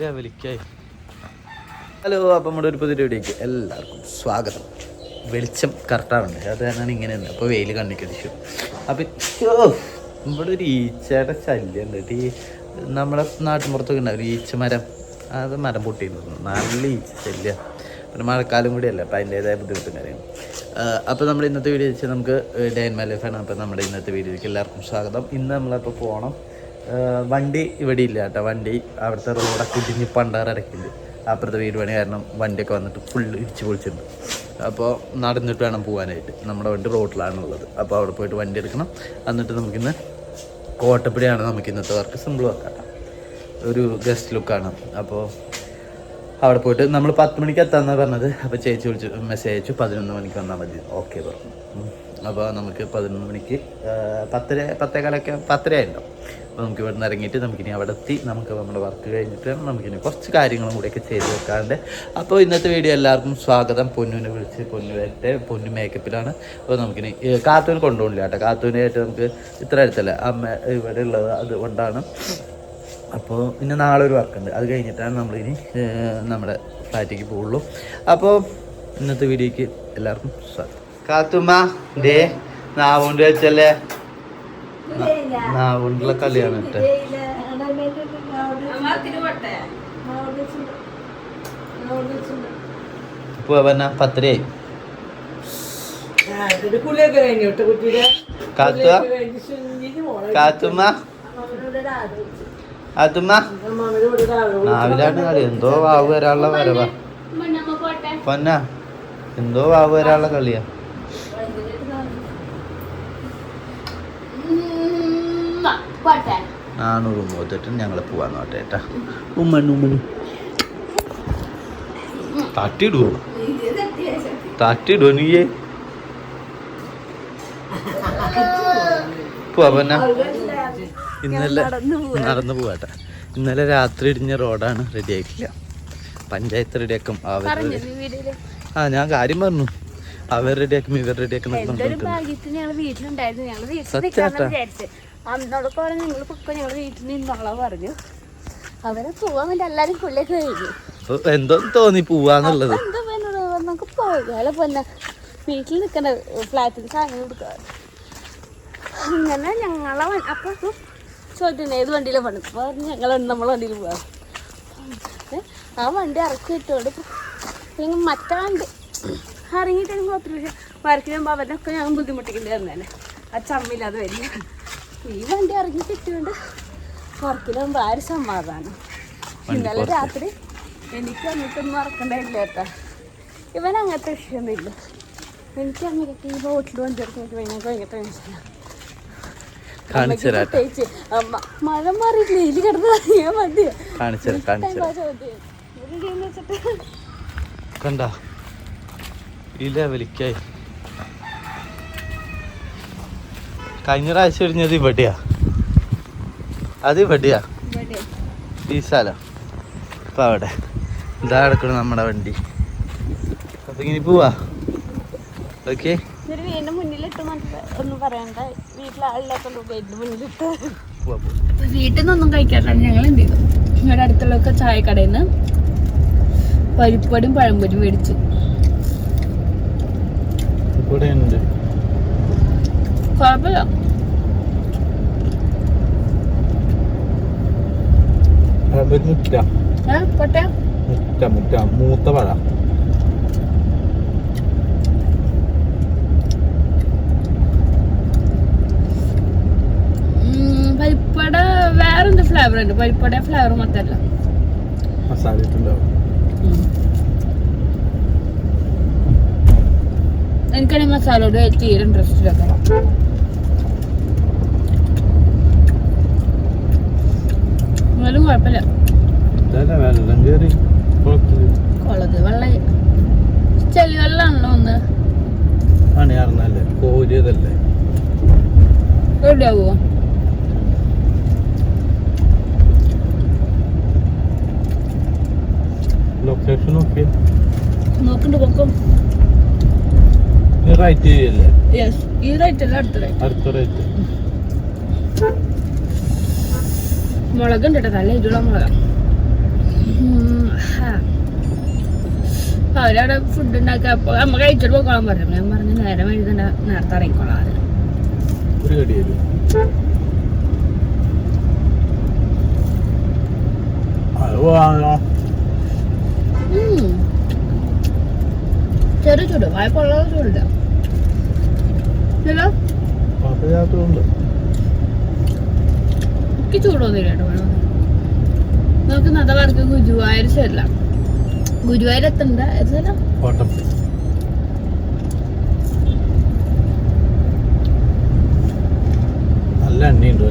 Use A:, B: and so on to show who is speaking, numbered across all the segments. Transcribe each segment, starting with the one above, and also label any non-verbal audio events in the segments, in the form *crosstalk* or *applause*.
A: ലെവലിക്കായി hello അപ്പം നമ്മുടെ ഒരു പുതിയ വീഡിയോക്ക് എല്ലാവർക്കും സ്വാഗതം. വെളിച്ചം കറക്റ്റാവുണ്ട് അത് തന്നെയാണ് ഇങ്ങനെ ഉണ്ട് അപ്പോൾ വെയിൽ കണ്ണിക്കടിച്ചു അപ്പം നമ്മുടെ ഒരു ഈച്ചയുടെ ശല്യം ഉണ്ട്. ഈ നമ്മുടെ നാട്ടിൻപുറത്തൊക്കെ ഉണ്ടാവും ഈച്ച മരം. അത് മരം പൊട്ടിയിരുന്നു. നല്ല ഈച്ച ശല്യം. പിന്നെ മഴക്കാലം കൂടിയല്ല അപ്പം അതിന്റേതായ ബുദ്ധിമുട്ടും കാര്യങ്ങളും. അപ്പോൾ നമ്മുടെ ഇന്നത്തെ വീഡിയോ വെച്ചാൽ നമുക്ക് ഡേ ആൻഡ് അപ്പോൾ നമ്മുടെ ഇന്നത്തെ വീഡിയോയ്ക്ക് എല്ലാവർക്കും സ്വാഗതം. ഇന്ന് നമ്മളപ്പോൾ പോകണം വണ്ടി ഇവിടെ ഇല്ല കേട്ടോ. വണ്ടി അവിടുത്തെ റോഡൊക്കെ ഇടിഞ്ഞ് പണ്ടാറടക്കുന്നുണ്ട് അപ്പുറത്തെ വീട് പണി കാരണം വണ്ടിയൊക്കെ വന്നിട്ട് ഫുള്ള് ഇടിച്ച് പൊളിച്ചിട്ടുണ്ട്. അപ്പോൾ നടന്നിട്ട് വേണം പോകാനായിട്ട് നമ്മുടെ വണ്ടി റോഡിലാണുള്ളത് അപ്പോൾ അവിടെ പോയിട്ട് വണ്ടി എടുക്കണം. എന്നിട്ട് നമുക്കിന്ന് കോട്ടപ്പടിയാണ് നമുക്ക് ഇന്നത്തെ വർക്ക് സിമ്പിൾ വർക്കാട്ടോ ഒരു ഗസ്റ്റ് ലുക്കാണ് അപ്പോൾ അവിടെ പോയിട്ട് നമ്മൾ പത്ത് മണിക്ക് എത്താന്നാണ് പറഞ്ഞത്. അപ്പോൾ ചേച്ചി വിളിച്ച് മെസ്സേജ് അയച്ചു. പതിനൊന്ന് മണിക്ക് വന്നാൽ മതി. ഓക്കെ പറഞ്ഞു. അപ്പോൾ നമുക്ക് പതിനൊന്ന് മണിക്ക് പത്തര പത്തേകാലൊക്കെ പത്തര ആയിട്ടുണ്ടാവും അപ്പോൾ നമുക്ക് ഇവിടെ നിന്ന് ഇറങ്ങിയിട്ട് നമുക്കിനി അവിടെ എത്തി. നമുക്ക് നമ്മുടെ വർക്ക് കഴിഞ്ഞിട്ട് നമുക്കിനി കുറച്ച് കാര്യങ്ങളും കൂടെയൊക്കെ ചെയ്ത് വെക്കാറുണ്ട് അപ്പോൾ ഇന്നത്തെ വീഡിയോ എല്ലാവർക്കും സ്വാഗതം. പൊന്നുവിനെ വിളിച്ച് പൊന്നുവായിട്ട് പൊന്നു മേക്കപ്പിലാണ് അപ്പോൾ നമുക്കിനി കാത്തൂന് കൊണ്ടുപോകില്ല കേട്ടോ. കാത്തൂനായിട്ട് നമുക്ക് ഇത്ര അടുത്തല്ല. അമ്മ ഇവിടെ ഉള്ളത് അതുകൊണ്ടാണ്. അപ്പോൾ ഇന്ന് നാളെ ഒരു വർക്കുണ്ട് അത് കഴിഞ്ഞിട്ടാണ് നമ്മളിനി നമ്മുടെ ഫ്ലാറ്റിലേക്ക് പോവുള്ളൂ. അപ്പോൾ ഇന്നത്തെ വീഡിയോയ്ക്ക് എല്ലാവർക്കും സ്വാഗതം. കാത്തുമ്മ ദേ നാവുണ്ട് വെച്ചല്ലേ? നാവുകൊണ്ടുള്ള കളിയാണ് പറഞ്ഞ പത്തരയായി കാത്തുമ്മ? നാവിലാണ് കളി. എന്തോ വാവ് വരാനുള്ള വരവാ. പൊന്ന എന്തോ വാവ് വരാനുള്ള കളിയാ. നാനൂറ് മൂത്തിട്ട് ഞങ്ങൾ പോവാൻ നോട്ടെ ഏട്ടാ ഉമ്മണു ഉമ്മണു തട്ടിടുവോ തട്ടിടുവോ നീയേ. പോവാ പൊന്ന ഇന്നലെ നടന്നു പോവാട്ടെ. ഇന്നലെ രാത്രി ഇടിഞ്ഞ റോഡാണ് റെഡി ആയിട്ടില്ല. പഞ്ചായത്ത് റെഡിയാക്കും അവർ ആ ഞാൻ കാര്യം പറഞ്ഞു. അവർ റെഡിയാക്കും ഇവർ റെഡിയാക്കും പറഞ്ഞിട്ടുണ്ട്.
B: ഭാഗ്യത്തിന് ഞങ്ങൾ വീട്ടിലുണ്ടായിരുന്നു. ഞങ്ങൾ
A: സത്യാട്ടാ.
B: അന്നോടൊക്കെ പറഞ്ഞു നിങ്ങൾ പൊക്കോ ഞങ്ങൾ വീട്ടിൽ നിന്നോളാം പറഞ്ഞു. അവരെ പോവാൻ വേണ്ടി എല്ലാരും പുള്ളിയൊക്കെ കഴിഞ്ഞു.
A: എന്തോ തോന്നി പോവാന്നുള്ളത്?
B: എന്താ എന്നോട് നമുക്ക് പോകാല പൊന്നെ വീട്ടിൽ നിൽക്കണ്ട ഫ്ലാറ്റിൽ സാധനം കൊടുക്കുക അങ്ങനെ ഞങ്ങളെ അപ്പൊ ചോദ്യം ഏത് വണ്ടിയിലെ പണി? അപ്പൊ ഞങ്ങൾ നമ്മളെ വണ്ടിയിൽ പോവാം. ആ വണ്ടി ഇറക്കി ഇട്ടോണ്ട് അല്ലെങ്കിൽ മറ്റേ വണ്ടി ഇറങ്ങിയിട്ടെങ്കിൽ കുഴപ്പമില്ല വരയ്ക്കുമ്പോൾ അവരൊക്കെ ഞാൻ ബുദ്ധിമുട്ടിക്കേണ്ടി വന്നേനെ. ആ ചമ്മില്ലാതെ വരില്ല ഈ വണ്ടി ഇറങ്ങി കിട്ടിയോണ്ട് പുറക്കിലാകുമ്പോൾ ഭാര്യ സമാധാനം. ഇന്നലെ രാത്രി എനിക്ക് അങ്ങോട്ടൊന്നും മറക്കണ്ടായില്ല കേട്ടാ. ഇവൻ അങ്ങനത്തെ വിഷയമൊന്നുമില്ല. എനിക്ക് അങ്ങനെയൊക്കെ ഈ ബോട്ടിൽ വണ്ടി ഇറക്കി ഭയങ്കര ഭയങ്കര ടെൻഷനാണ് പ്രത്യേകിച്ച് മഴ മാറിയിട്ടില്ല? ഇതിൽ കിടന്ന് അറിയാൻ ചോദ്യം ഒരു
A: കണ്ട? ഈ ലെവലിക്കായി കഴിഞ്ഞ പ്രാവശ്യം ഇടിഞ്ഞത് ഇവിടെയാ. അത് ഇവിടെയാ.
B: ഇവിടെ.
A: ഈ സ്ഥലം. അപ്പൊ അവിടെ. ഇതാ കിടക്കണം നമ്മുടെ വണ്ടി. അപ്പൊ ഇങ്ങനെ പോവാ. ഓക്കെ?
B: ഇതൊരു വീടിന്റെ മുന്നിലിട്ട് ഒന്നും പറയണ്ട. വീട്ടിലാളില്ലാത്തോണ്ട് വീടിന്റെ മുന്നിലിട്ട്.
A: പോവാ പോവാ.
B: വീട്ടിൽ നിന്നൊന്നും കഴിക്കാറില്ല. ഞങ്ങൾ എന്ത് ചെയ്തു? ഞങ്ങളുടെ അടുത്തുള്ളൊക്കെ ചായക്കടയിൽ നിന്ന് പരിപ്പടിയും പഴംപൊരിയും മേടിച്ചു.
A: ഇവിടെ ഉണ്ട്.
B: കുഴപ്പമില്ല
A: മുറ്റ. മുറ്റ മൂത്ത പഴ
B: പരിപ്പട വേറെന്ത് ഫ്ലേവർ ഉണ്ട്? പരിപ്പട ഫ്ലേവർ മൊത്തമല്ല
A: മസാല ഇട്ടുണ്ടാവും
B: എനിക്കാണെങ്കിൽ മസാലയോട് തീരെ ഇൻട്രസ്റ്റ് ഇല്ലാത്ത എന്നാലും കുഴപ്പമില്ല. ടി അല്ല റേറ്റ്
A: റേറ്റ്
B: അവരവിടെ ഫുഡ് ഉണ്ടാക്കുക അപ്പോൾ കഴിച്ചിട്ട് പോയിക്കോളാൻ പറഞ്ഞു. ഞാൻ പറഞ്ഞു നേരം എഴുതണ്ട നേരത്തെ ഇറങ്ങിക്കോളാം ചെറിയ ചൂട് വായ്പ ഉള്ളത് ചൂടില്ല
A: കുഴപ്പമില്ലാത്തതുകൊണ്ട്.
B: എനിക്ക് ചൂടൊന്നുമില്ല കേട്ടോ വെള്ളം നമുക്ക് നദവർക്ക് ഗുരുവായൂർ ശരില്ല ഗുരുവായൂർ എത്തണ്ട എത്തല്ല
A: കോട്ടം നല്ല എണ്ണയുണ്ട്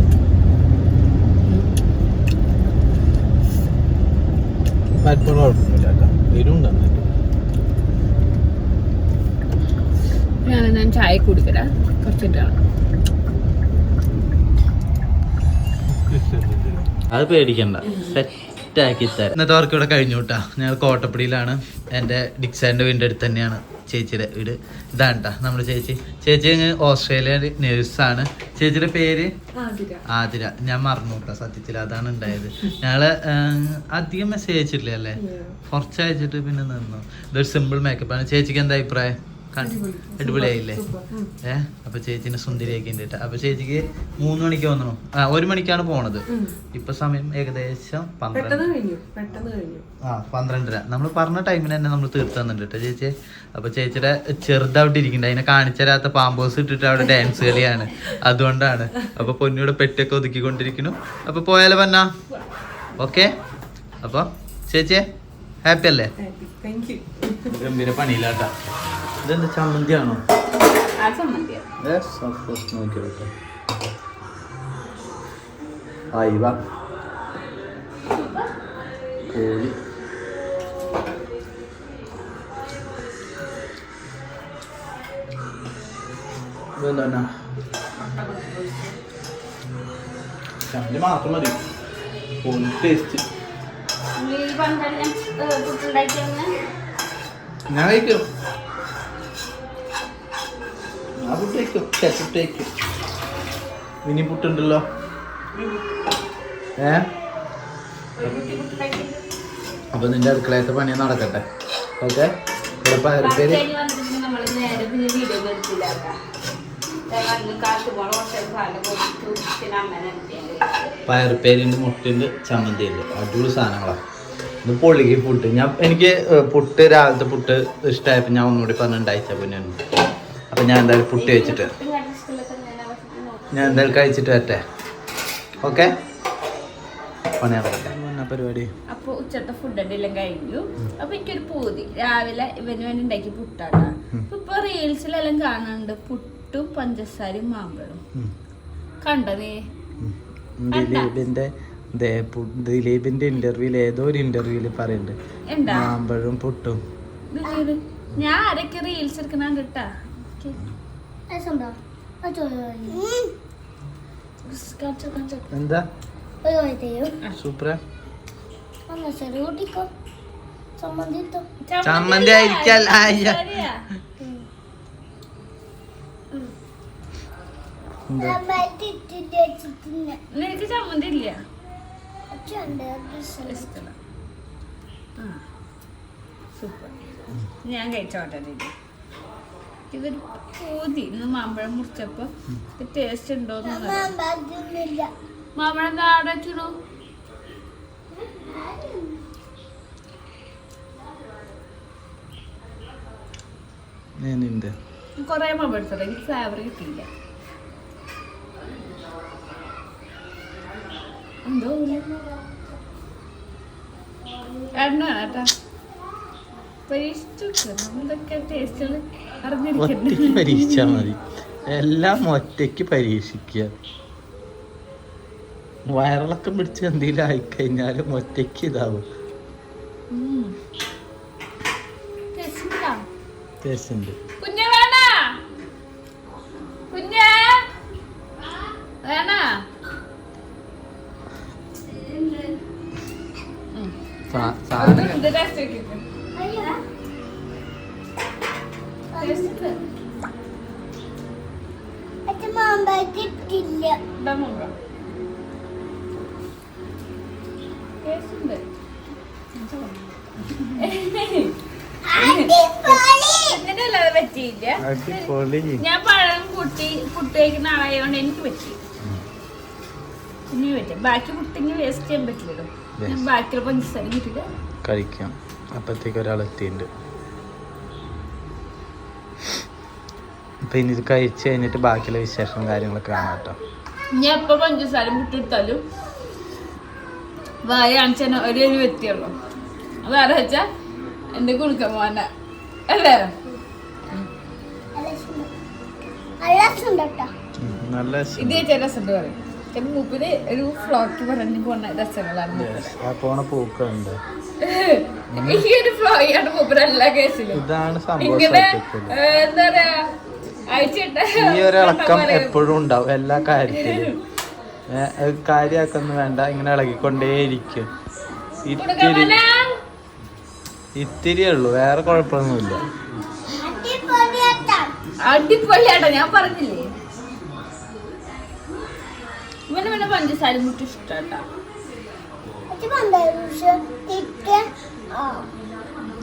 A: പലപ്പോഴും കുഴപ്പമൊന്നുമില്ല കേട്ടോ.
B: ഞാൻ ഞാൻ ചായ കുടിക്കല കുറച്ചിട്ട്
A: അത് പേടിക്കണ്ട. സെറ്റ് ആക്കി തരാം. ഇന്നത്തെ വർക്ക് ഇവിടെ കഴിഞ്ഞു കേട്ടാ ഞങ്ങൾ കോട്ടപ്പടിയിലാണ്. എന്റെ ഡിക്സാന്റെ വീടിന്റെ അടുത്ത് തന്നെയാണ് ചേച്ചിയുടെ വീട്. ഇതാണ് കേട്ടാ നമ്മുടെ ചേച്ചി. ചേച്ചി അങ്ങ് ഓസ്ട്രേലിയ നേഴ്സാണ് ചേച്ചിയുടെ പേര്? ആതിര. ഞാൻ മറന്നു കേട്ടോ സത്യത്തിൽ. അതാണ് ഉണ്ടായത്. ഞങ്ങൾ അധികം മെസ്സേജ് അയച്ചിട്ടില്ല അല്ലേ? കുറച്ച് അയച്ചിട്ട് പിന്നെ നിന്നു. ഇതൊരു സിമ്പിൾ മേക്കപ്പ് ആണ്. ചേച്ചിക്ക് എന്താ അഭിപ്രായം? അടിപൊളിയായില്ലേ? ഏ? അപ്പൊ ചേച്ചിനെ സുന്ദരിയാക്കി ഉണ്ടായിട്ട് അപ്പൊ ചേച്ചിക്ക് മൂന്ന് മണിക്ക് വന്നു. ആ ഒരു മണിക്കാണ് പോണത്. ഇപ്പൊ സമയം ഏകദേശം പന്ത്രണ്ട്.
C: പെട്ടെന്ന് കഴിഞ്ഞു. പെട്ടെന്ന് കഴിഞ്ഞു.
A: ആ പന്ത്രണ്ടര. നമ്മൾ പറഞ്ഞ ടൈമിന് തന്നെ നമ്മൾ തീർത്തു തന്നിട്ടുണ്ട് ചേച്ചി. അപ്പൊ ചേച്ചിയുടെ ചെറുതായിട്ട് ഇരിക്കുന്നുണ്ട്. അതിനെ കാണിച്ചരാത്ത പാമ്പോസ് ഇട്ടിട്ട് അവിടെ ഡാൻസ് കളിയാണ്. അതുകൊണ്ടാണ്. അപ്പൊ പൊന്നിയുടെ പെറ്റൊക്കെ ഒതുക്കിക്കൊണ്ടിരിക്കുന്നു. അപ്പൊ പോയാലോ പന്ന? ഓക്കെ അപ്പൊ ചേച്ചിയെ ഹാപ്പി അല്ലേ? ഗംഭീര പണിയില്ലാട്ടാ ഇതെന്താ ചമ്മന്തിയാണോ നോക്കിയോട്ടെ. ആയി വാ കോഴി. ഇതെന്താണ് ചമ്മന്തി മാത്രം മതി. കോഴി ടേസ്റ്റ് ഞാൻ കഴിക്കും. കഴിക്കും ഇനി പുട്ടുണ്ടല്ലോ. ഏ? അപ്പൊ നിന്റെ അടുക്കളയത്തെ പണി നടക്കട്ടെ. ഓക്കെ? ഇവിടെ മുട്ടിന്റെ ചമ്മന്തിയില്ല അടിപൊളി സാധനങ്ങളാണ് ഇത് പൊള്ളിക്ക് പുട്ട്. ഞാൻ എനിക്ക് പുട്ട് രാവിലത്തെ പുട്ട് ഇഷ്ടമായപ്പോൾ ഞാൻ ഒന്നുകൂടി പറഞ്ഞിട്ടുണ്ടായിച്ച പിന്നെ. അപ്പൊ ഞാൻ എന്തായാലും പുട്ടി വെച്ചിട്ട് ഞാൻ എന്തായാലും കഴിച്ചിട്ട് വരട്ടെ. ഓക്കെ പണി നടക്കട്ടെ പരിപാടി?
B: അപ്പൊ ഉച്ചത്തെ ഫുഡ് എല്ലാം കഴിഞ്ഞു. അപ്പൊ എനിക്കൊരു പൂതി. രാവിലെ ഇവന് വേണ്ടി ഉണ്ടാക്കി പുട്ടാട്ടാ ഇപ്പൊ റീൽസിലെല്ലാം കാണുന്നുണ്ട് പുട്ടും പഞ്ചസാരയും മാമ്പഴം. കണ്ടോ. നീ
A: ദിലീപിന്റെ ദേ ദിലീപിന്റെ ഇന്റർവ്യൂൽ ഏതോ ഒരു ഇന്റർവ്യൂൽ പറയുന്നുണ്ട്
B: മാമ്പഴും
A: മാമ്പഴവും പുട്ടും.
B: ഞാൻ ആരൊക്കെ റീൽസ് എടുക്കണ കേട്ടാ
A: എന്താ? സൂപ്പർ ചമ്മന്തി ആയിരിക്കല്ല?
B: നിനക്ക് ചമ്മന്തി ഇല്ല. സൂപ്പർ ഞാൻ കഴിച്ചോട്ടെ ഇതൊരു പൂതി ഇന്ന് മാമ്പഴം മുറിച്ചപ്പോ. ടേസ്റ്റ് ഉണ്ടോന്ന് മാമ്പഴം വെച്ചിടൂ?
A: ഞാനുണ്ട്
B: കൊറേ മാമ്പഴം എടുത്തത് എനിക്ക് ഫ്ലേവർ കിട്ടിയില്ല. എന്തോ എണ്ണ കേട്ടാ. പരീക്ഷിച്ചു നമ്മളിതൊക്കെ ടേസ്റ്റുകൾ
A: ഒറ്റയ്ക്ക്
B: പരീക്ഷിച്ചാൽ
A: പരീക്ഷിച്ചാ മതി. എല്ലാം ഒറ്റയ്ക്ക് പരീക്ഷിക്കുക. വയറിളക്കം പിടിച്ച് എന്തെങ്കിലും ആയിക്കഴിഞ്ഞാലും ഒറ്റയ്ക്ക് ഇതാവും.
B: ടേസ്റ്റ്
A: സാധനം അടിപൊളി.
B: ഞാൻ പഴം കുട്ടി പുട്ട് കഴിക്കുന്ന ആളായതുകൊണ്ട് എനിക്ക് പറ്റി. ഇനി പറ്റും. ബാക്കി പുട്ടിങ് വേസ്റ്റ് ചെയ്യാൻ പറ്റില്ലല്ലോ. ഞാൻ ബാക്കിയുള്ള പഞ്ചസാര കിട്ടില്ല
A: കഴിക്കാം. അപ്പത്തേക്ക് ഒരാൾ എത്തിയിട്ടുണ്ട്. അപ്പൊ ഇനി ഇത് കഴിച്ച് കഴിഞ്ഞിട്ട് ബാക്കിയുള്ള വിശേഷം കാര്യങ്ങളൊക്കെ കാണാം കേട്ടോ.
B: ഞാൻ എപ്പോ പഞ്ചസാര മുട്ടെടുത്താലും വായ കാണിച്ചാൽ ഒരു ഒരു വ്യക്തിയുള്ളൂ വേറെ വെച്ചാ എന്റെ കുണുക്ക മോന അല്ലേ?
A: നല്ല രസം.
B: ഇത് ചേച്ചാ രസമുണ്ട് പറയും. എന്റെ മൂപ്പിൽ ഒരു ഫ്ലോക്ക് പറഞ്ഞു പോണ രസങ്ങളാണ്
A: ആ പോണ പൂക്കളുണ്ട്. *laughs*
B: ഈ ഒരു ഫ്ലോയാണ് മൂപ്പര് എല്ലാ കേസിലും.
A: ഇതാണ് സംഭവം
B: ഇങ്ങനെ
A: സത്യത്തിൽ.
B: ഏ, എന്താ പറയാ
A: ഈ ഒരു ഇളക്കം എപ്പോഴും ഉണ്ടാവും എല്ലാ കാര്യത്തിലും. കാര്യാക്കൊന്നും വേണ്ട ഇങ്ങനെ ഇളകിക്കൊണ്ടേയിരിക്കും. ഇത്തിരി ഇത്തിരിയേ ഉള്ളൂ വേറെ കുഴപ്പമൊന്നുമില്ല.
B: അടിപൊളിയാട്ടോ ഞാൻ പറഞ്ഞില്ലേ? ഇവന് പിന്നെ പഞ്ചസാര മുട്ടി ഇഷ്ടാട്ടാ.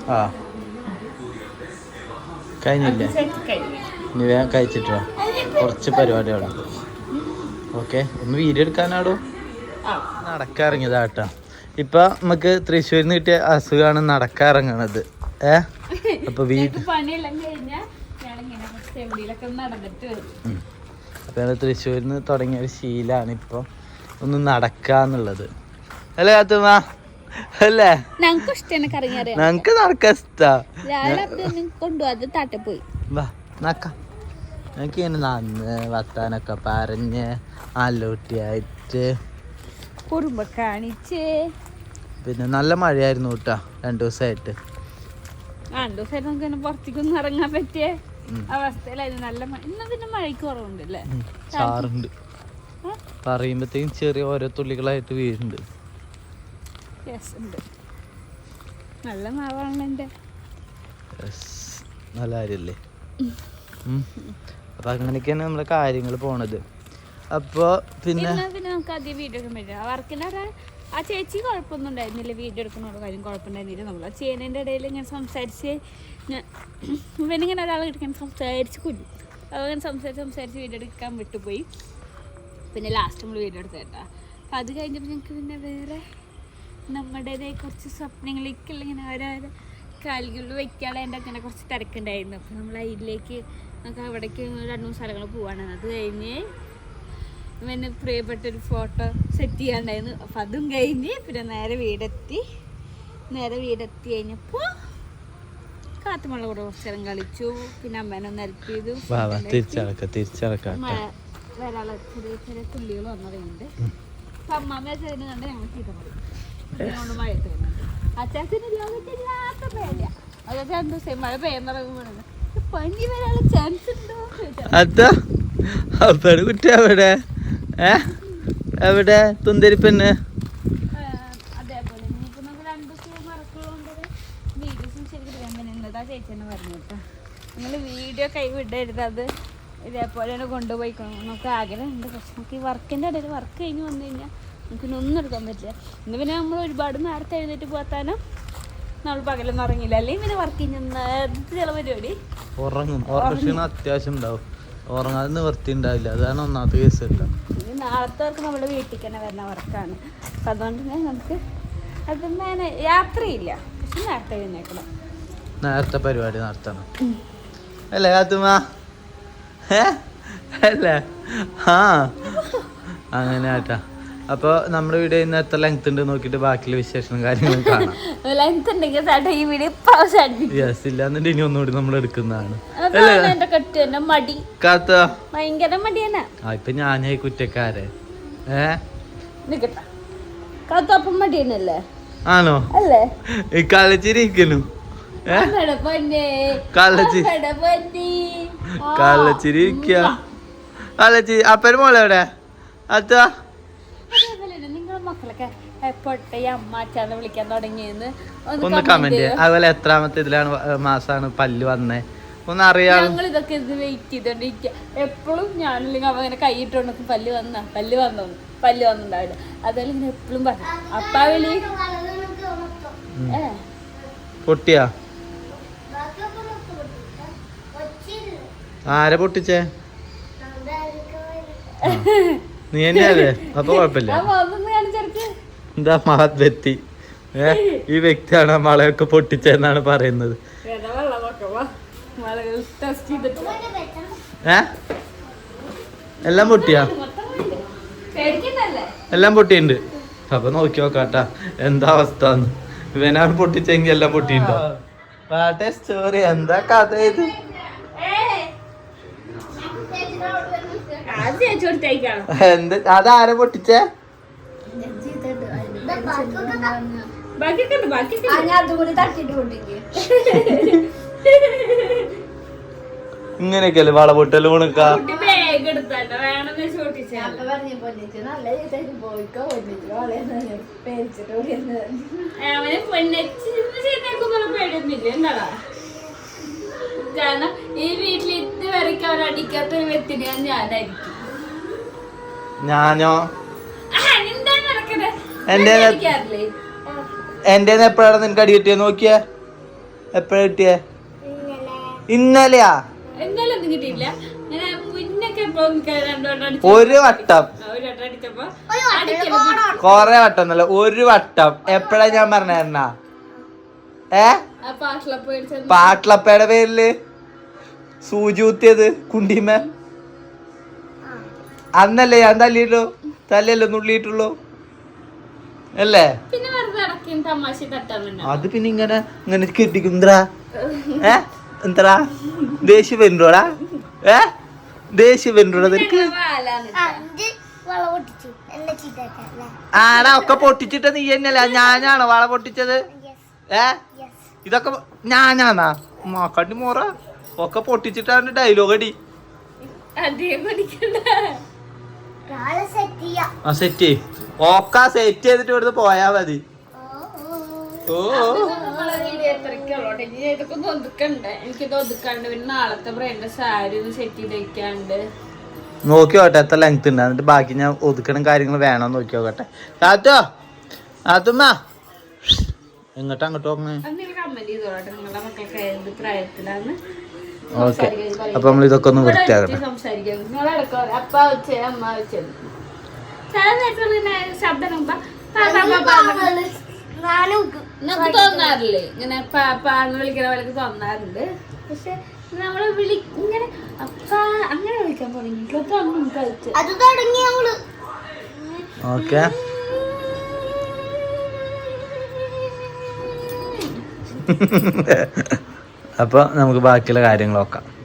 A: ആ. കഴിഞ്ഞില്ലേ? ഇനി വേഗം കഴിച്ചിട്ടോ കുറച്ച് പരിപാടികളുണ്ട് ഓക്കെ ഒന്ന് വീഡിയോ എടുക്കാനാടോ? കേട്ടോ ഇപ്പൊ നമുക്ക് തൃശ്ശൂരിൽ നിന്ന് കിട്ടിയ അസുഖമാണ് നടക്കാറങ്ങണത്. ഏ? *laughs* അപ്പൊ വീട്
B: പണിയെല്ലാം കഴിഞ്ഞാൽ
A: അപ്പൊ തൃശ്ശൂരിൽ നിന്ന് തുടങ്ങിയ ഒരു ശീലാണ് ഇപ്പൊ ഒന്ന് നടക്കാന്നുള്ളത്. അല്ലേ കാത്തുമ്മ? അല്ലേ?
B: ഞങ്ങൾക്ക് ഇഷ്ടമാണ് കറങ്ങിയറിയാം
A: ഞങ്ങക്ക് നടക്കാൻ ഇഷ്ടം.
B: കൊണ്ടുപോകാതെ തട്ടപ്പോയി
A: വാ നടക്കാം. ഞങ്ങൾക്ക് ഇങ്ങനെ നന്ന് വർത്താനൊക്കെ പറഞ്ഞ് ആലോട്ടിയായിട്ട്
B: കുറുമ്പ കാണിച്ച്.
A: പിന്നെ നല്ല മഴയായിരുന്നു കേട്ടോ രണ്ടു ദിവസമായിട്ട്
B: രണ്ടു ദിവസമായിട്ട് നമുക്ക് പുറത്തേക്കൊന്നും ഇറങ്ങാൻ പറ്റിയ. അവസ്ഥയിലായിരുന്നു നല്ല മഴ ഇന്ന് പിന്നെ മഴയ്ക്ക് കുറവുണ്ട് അല്ലേ?
A: ഉം. ചാറുണ്ട്. പറയുമ്പോഴത്തേക്കും ചെറിയ ഓരോ തുള്ളികളായിട്ട് വീഴുന്നുണ്ട്.
B: രസമുണ്ട് നല്ല മാവാണ്
A: എന്റെ. നല്ല കാര്യല്ലേ. അപ്പൊ അങ്ങനെയൊക്കെയാണ് നമ്മളെ കാര്യങ്ങൾ പോണത്. അപ്പൊ പിന്നെ
B: പിന്നെ നമുക്ക് അധികം വീഡിയോ വർക്കിന്റെ ആ ചേച്ചി കുഴപ്പമൊന്നും ഉണ്ടായിരുന്നില്ല വീഡിയോ എടുക്കുന്ന കാര്യം കുഴപ്പമുണ്ടായിരുന്നില്ല. നമ്മൾ ആ ചേനേന്റെ ഇടയിൽ ഇങ്ങനെ സംസാരിച്ച് ഞാൻ ഇവനിങ്ങനെ ഒരാൾ ഇങ്ങനെ സംസാരിച്ച് കുഞ്ഞു. അങ്ങനെ സംസാരിച്ച് സംസാരിച്ച് വീഡിയോ എടുക്കാൻ വിട്ടുപോയി. പിന്നെ ലാസ്റ്റ് നമ്മൾ വീഡിയോ എടുത്തു കേട്ടോ. അപ്പം അത് കഴിഞ്ഞപ്പോൾ ഞങ്ങൾക്ക് പിന്നെ വേറെ നമ്മുടേതായ കുറച്ച് സ്വപ്നങ്ങളിലേക്കുള്ള ഇങ്ങനെ ഓരോരോ കാലുകളിൽ വയ്ക്കാനുള്ള അങ്ങനെ കുറച്ച് തിരക്കുണ്ടായിരുന്നു. അപ്പോൾ നമ്മൾ അതിലേക്ക് നമുക്ക് അവിടേക്ക് രണ്ട് മൂന്ന് സ്ഥലങ്ങൾ പോവാണ്. അത് കഴിഞ്ഞ് ഇവന് പ്രിയപ്പെട്ട ഒരു ഫോട്ടോ സെറ്റ് ചെയ്യാണ്ടായിരുന്നു അപ്പം അതും കഴിഞ്ഞ് പിന്നെ നേരെ വീടെത്തി. നേരെ വീടെത്തി കഴിഞ്ഞപ്പോൾ കാത്തുമുള്ള കൂടെ കുറച്ച് കളിച്ചു. പിന്നെ അമ്മേനെ ഒന്ന് ഹെൽപ്പ് ചെയ്തു. മഴ വരാനുള്ള ചെറിയ ചെറിയ തുള്ളികൾ വന്നതുണ്ട് അപ്പം അമ്മാമ്മ ചെറിയ കണ്ട് ഞങ്ങൾ ചീത്ത പറയും. അതുകൊണ്ട് അച്ചാച്ചന് ലോകത്തില്ലാത്ത പേടിയ. അതൊക്കെ രണ്ടു ദിവസം മഴ പെയ്യുന്നിറങ്ങുമ്പോഴാണ് പനി വരാനുള്ള ചാൻസ് ഉണ്ടോ.
A: അതാ കുട്ടി എവിടെ ഏ? എവിടെ? തുന്തരി പെണ്ണ്
B: അതേപോലെ ഇനിയിപ്പോ നമുക്ക് രണ്ടു ദിവസം മറക്കുള്ളതുകൊണ്ട് വീഡിയോസും ശരിക്കും എടുക്കാൻ തന്നെ എന്നതാ ചേച്ചി തന്നെ പറഞ്ഞു കേട്ടോ നിങ്ങൾ വീഡിയോ കൈവിടരുത് അത് ഇതേപോലെ തന്നെ കൊണ്ടുപോയി നമുക്ക് ആഗ്രഹമുണ്ട്. പക്ഷെ നമുക്ക് ഈ വർക്കിന്റെ ഇടയിൽ വർക്ക് കഴിഞ്ഞ് വന്നു കഴിഞ്ഞാൽ നമുക്ക് ഇനി ഒന്നും എടുക്കാൻ പറ്റില്ല. ഇന്ന് പിന്നെ നമ്മൾ ഒരുപാട് നേരത്തെ എഴുന്നേറ്റ് പോകാനും നമ്മൾ പകലൊന്നും ഉറങ്ങിയില്ല. അല്ലെങ്കിൽ പിന്നെ വർക്ക് കഴിഞ്ഞ ചില പരിപാടി?
A: ഉറങ്ങും. അത്യാവശ്യം ഉണ്ടാവും. ഉറങ്ങാതെ നിവർത്തി ഉണ്ടാവില്ല അതാണ് ഒന്നാമത്തെ
B: നാളത്തെ വർക്ക് നമ്മുടെ വീട്ടിൽ തന്നെ വരുന്ന വർക്കാണ്. അപ്പം അതുകൊണ്ട് തന്നെ നമുക്ക് അത് മേനെ യാത്രയില്ല. പക്ഷെ നേരത്തെ എഴുന്നേക്കണം.
A: നേരത്തെ പരിപാടി നടത്തണം. അല്ലേ അതുമാ അല്ലേ? ആ. അങ്ങനെ ആട്ടാ. അപ്പോൾ നമ്മുടെ വീഡിയോ ഇന്ന് എത്ര ലെങ്ത് ഉണ്ട് നോക്കിയിട്ട് ബാക്കിയുള്ള വിശേഷങ്ങളും കാര്യങ്ങളും കാണാം. *laughs*
B: ലെങ്ത് ഉണ്ടെങ്കിൽ ചേട്ടാ ഈ വീഡിയോ
A: യെസ് ഇല്ലാന്നുണ്ട് ഇനി ഒന്നുകൂടി നമ്മൾ എടുക്കുന്നതാണ്.
B: മടി.
A: കാത്ത?
B: ഭയങ്കര മടിയാണ്.
A: ആ ഇപ്പൊ ഞാനായി കുറ്റക്കാരെ. ഏ?
B: നിക്കട്ടെ. കാത്തപ്പം മടിയാണല്ലേ?
A: ആണോ?
B: അല്ലേ?
A: ഈ കളിച്ചിരിക്കുന്നു കളിച്ചിരിക്ക കള്ളച്ചിരി അപ്പൻ മോളെ എവിടെ അത്ത?
B: മക്കളൊക്കെ എപ്പോഴത്തെ ഈ അമ്മ അച്ഛാന്ന് വിളിക്കാൻ തുടങ്ങിയെന്ന്
A: ഒന്ന് കമന്റ് അതുപോലെ എത്രാമത്തെ ഇതിലാണ് മാസാണ് പല്ല് വന്നേ. ഒന്ന് അറിയാം.
B: ഞങ്ങൾ ഇതൊക്കെ ഇത് വെയിറ്റ് ചെയ്തോണ്ടിരിക്കുക എപ്പോഴും ഞാനില്ലെങ്കിൽ അവ ഇങ്ങനെ കൈയിട്ടുണ്ടെങ്കിൽ പല്ല് വന്ന പല്ല് വന്നു പല്ല് വന്നിട്ടുണ്ടാവില്ല അതുപോലെ ഇങ്ങനെ എപ്പോഴും പറഞ്ഞു അപ്പാ വിളി.
A: പൊട്ടിയാ? ആരെ പൊട്ടിച്ചേ? നീ അപ്പൊ കുഴപ്പമില്ല.
B: അപ്പൊ കാണിച്ചെടുക്ക്
A: എന്താ മഹത് വ്യക്തി ഏ ഈ വ്യക്തിയാണ് മളയൊക്കെ പൊട്ടിച്ചെന്നാണ് പറയുന്നത്. ഏ? എല്ലാം പൊട്ടിയാ? എല്ലാം പൊട്ടിയിട്ടുണ്ട് അപ്പൊ നോക്കി നോക്കാട്ടാ എന്താ അവസ്ഥ ഇവനാണ് പൊട്ടിച്ചെങ്കിൽ എല്ലാം പൊട്ടിയിട്ടുണ്ടോ? വാട്ടെ സ്റ്റോറി എന്താ കഥ ഇത്? എന്ത് അതാരെ പൊട്ടിച്ചേ?
B: ബാക്കിയൊക്കെ ഉണ്ട് ബാക്കിയൊക്കെ
A: ഇങ്ങനെയൊക്കെയല്ലേ വള പൊട്ടൽ ഉണക്ക
B: ബാഗ് എടുത്തോ വേണമെന്ന് ചോദിച്ചാ.
D: അപ്പൊ പറഞ്ഞു പൊന്നിച്ച് നല്ല രീതിയിൽ പോയിക്കോ പൊന്നിച്ച് വളയെന്ന് പേരിച്ചിട്ട് ഓടിയെന്ന്
B: അവന് പൊന്നച്ച് ചെയ്തേക്കൊന്നുള്ള പേടിയൊന്നുമില്ല എന്താടാ? കാരണം ഈ വീട്ടിൽ ഇതുവരെയ്ക്ക് അവൻ അടിക്കാത്ത ഒരു വ്യക്തിനെ ഞാനായിരിക്കും.
A: ഞാനോ?
B: എന്താ നടക്കണേ?
A: എന്റെ എന്റെ എപ്പോഴാണ് നിനക്ക് അടി കിട്ടിയ? നോക്കിയ. എപ്പോഴാ കിട്ടിയ? ഇന്നലെയാ? ഒരു വട്ടം. കൊറേ വട്ടം എന്നല്ല ഒരു വട്ടം. എപ്പോഴാ ഞാൻ പറഞ്ഞ ഏ? പാട്ടിളപ്പയുടെ പേരിൽ? സൂചി കുത്തിയത് കുണ്ടിമ. അന്നല്ലേ ഞാൻ തല്ലിയിട്ടുള്ളൂ? തല്ലല്ലോ നുള്ളിയിട്ടുള്ളൂ അല്ലേ? അത് പിന്നെ ഇങ്ങനെ ഇങ്ങനെ കെട്ടിക്കും. എന്താ ഏ? എന്താ ദേഷ്യം വരുന്നോടാ ഏ? ദേഷ്യം വരുന്നോടാ നിനക്ക്? ആടാ ഒക്കെ പൊട്ടിച്ചിട്ട് നീ തന്നെയല്ല ഞാനാണോ വള പൊട്ടിച്ചത്? ഏ? ഇതൊക്കെ ഞാനാണാ? മാക്കാട്ടി മാക്കാണ്ടി മോറ. ഒക്കെ പൊട്ടിച്ചിട്ടാണ് ഡയലോഗ് അടി. ആ സെറ്റ് ഓക്ക സെറ്റ് ചെയ്തിട്ട് ഇവിടുന്ന് പോയാ മതി. ഓ.
B: ഇതൊക്കെ ഒന്ന് ഒതുക്കണ്ട്? എനിക്കിത് ഒതുക്കാണ്ട് പിന്നെ നാളത്തെ ബ്രെയിന്റെ സാരി ഒന്ന് സെറ്റ് ചെയ്ത് വെക്കാണ്ട്.
A: നോക്കി നോട്ടെ എത്ര ലെങ്ത് ഉണ്ട്? എന്നിട്ട് ബാക്കി ഞാൻ ഒതുക്കണം കാര്യങ്ങൾ വേണോ നോക്കി നോക്കട്ടെ. കാത്തോ അതുമ്മ എങ്ങോട്ടാ അങ്ങോട്ട്
B: കമന്റ് ചെയ്തോട്ടെ നിങ്ങളുടെ മക്കൾക്ക് ഏത് പ്രായത്തിലാണ്
A: ഓക്കെ. അപ്പൊ നമ്മൾ ഇതൊക്കെ ഒന്ന്
B: എന്ന് തോന്നാറില്ലേ? ഇങ്ങനെ പാപ്പാന്ന് വിളിക്കുന്ന പോലെയൊക്കെ തോന്നാറുണ്ട്. പക്ഷെ നമ്മൾ വിളി ഇങ്ങനെ അപ്പ അങ്ങനെ വിളിക്കാൻ തുടങ്ങിയിട്ടില്ല
D: അത് തുടങ്ങി ഞങ്ങൾ
A: ഓക്കെ. *laughs* അപ്പൊ നമുക്ക് ബാക്കിയുള്ള കാര്യങ്ങൾ നോക്കാം.